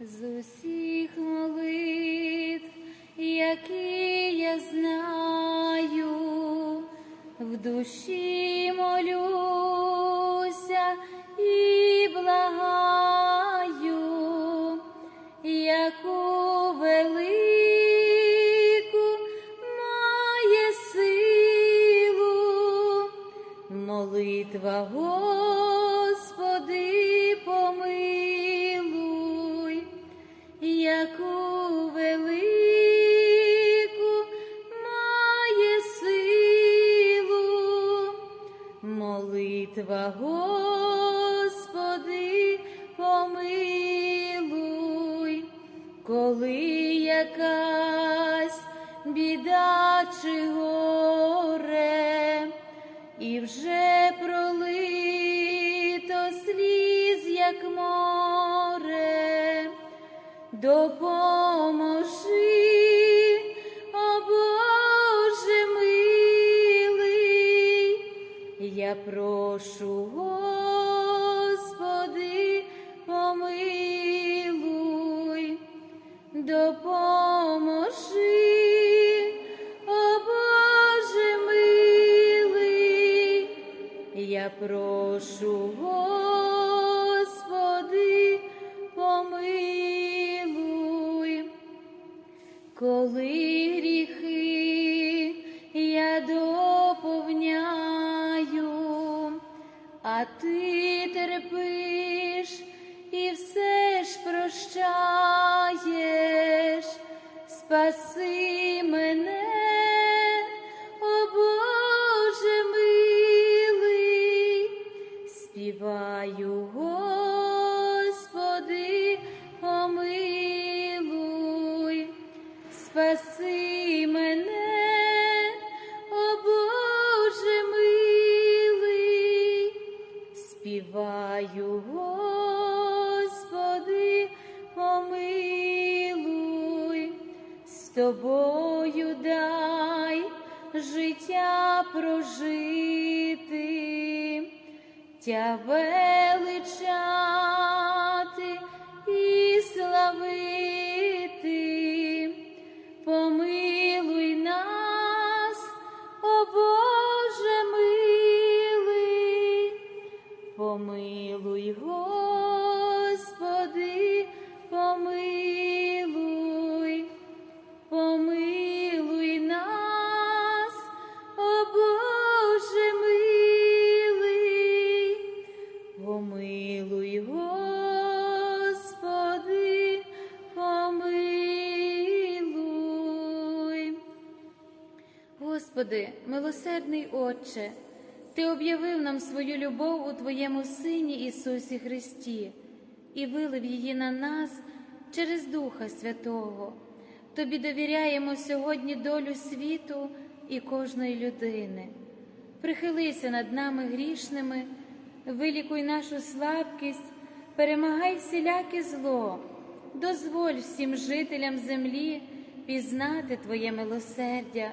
З усіх молитв, які я знаю, в душі молюся і благаю, яку велику має силу, молитва яку я прошу, а ти терпиш і все ж прощаєш, спаси мене, тобою дай життя прожити, тя величати милосердний Отче, Ти об'явив нам свою любов у Твоєму Сині Ісусі Христі і вилив її на нас через Духа Святого. Тобі довіряємо сьогодні долю світу і кожної людини. Прихилися над нами грішними, вилікуй нашу слабкість, перемагай всіляке зло, дозволь всім жителям землі пізнати Твоє милосердя,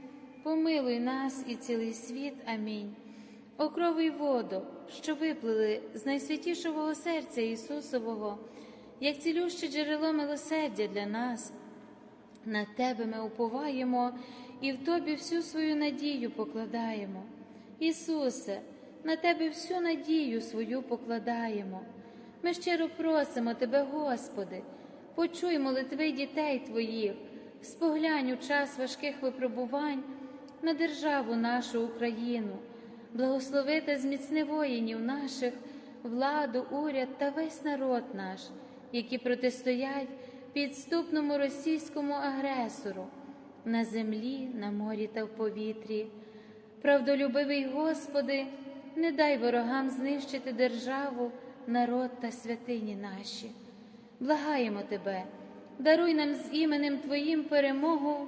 помилуй нас і цілий світ. Амінь. О крови воду, що виплили з найсвятішого серця Ісусового, як цілюще джерело милосердя для нас. На Тебе ми уповаємо і в Тобі всю свою надію покладаємо. Ісусе, на Тебе всю надію свою покладаємо. Ми щиро просимо Тебе, Господи, почуй молитви дітей Твоїх, споглянь у час важких випробувань на державу нашу Україну, благослови та зміцни воїнів наших, владу, уряд та весь народ наш, які протистоять підступному російському агресору на землі, на морі та в повітрі. Правдолюбивий Господи, не дай ворогам знищити державу, народ та святині наші. Благаємо Тебе, даруй нам з іменем Твоїм перемогу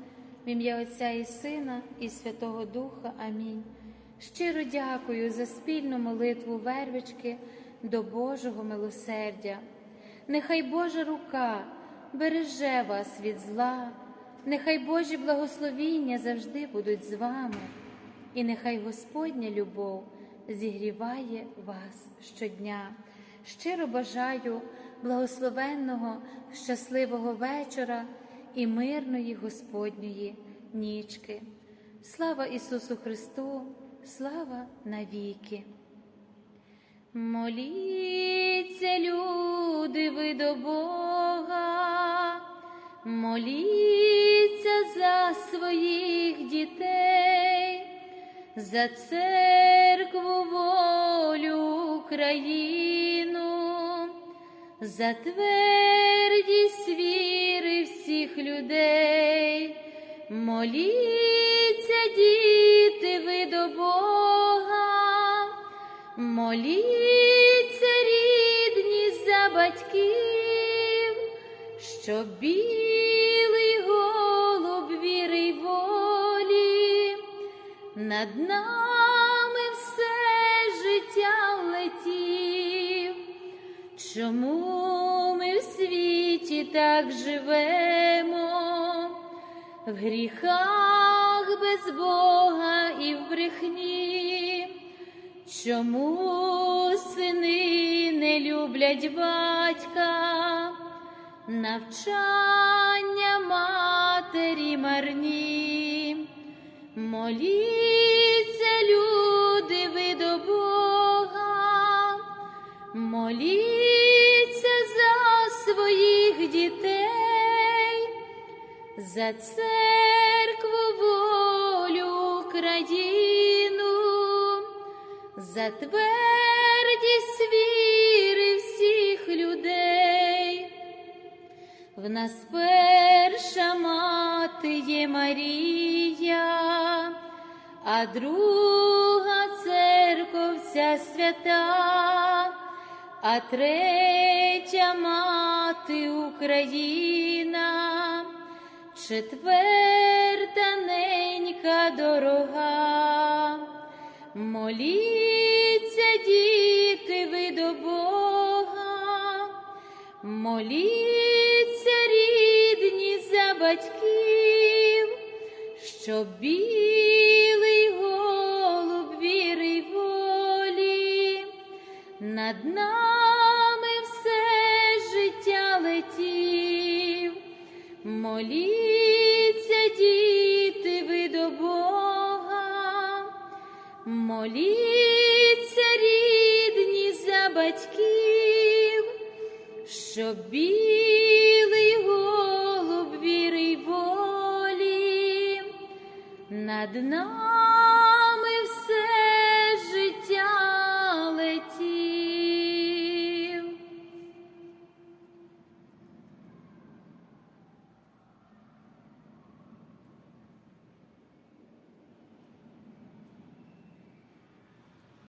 В ім'я Отця і Сина, і Святого Духа Амінь. Щиро дякую за спільну молитву вервички до Божого милосердя. Нехай Божа рука береже вас від зла, нехай Божі благословіння завжди будуть з вами, і нехай Господня любов зігріває вас щодня. Щиро бажаю благословенного, щасливого вечора і мирної Господньої нічки. Слава Ісусу Христу, слава навіки! Моліться, люди, ви до Бога, моліться за своїх дітей, за церкву волю Україну, за твердість віри всіх людей. Моліться, діти, ви до Бога, моліться, рідні за батьків, щоб білий голуб віри й волі над нами все життя летів. Чому ми в світі так живемо? В гріхах без Бога і в брехні, чому сини не люблять батька, навчання матері марні, моліться, люди, моліться за своїх дітей за церкву волю Україну, за твердість віри всіх людей. В нас перша мати є Марія, а друга церква вся свята, а третя мати Україна четверта ненька дорога, моліться, діти, ви до Бога, моліться, рідні за батьків, щоб білий голуб віри волі над нами Моліться, діти, ви до Бога, моліться, рідні за батьків, щоб білий голуб віри й волі над нами.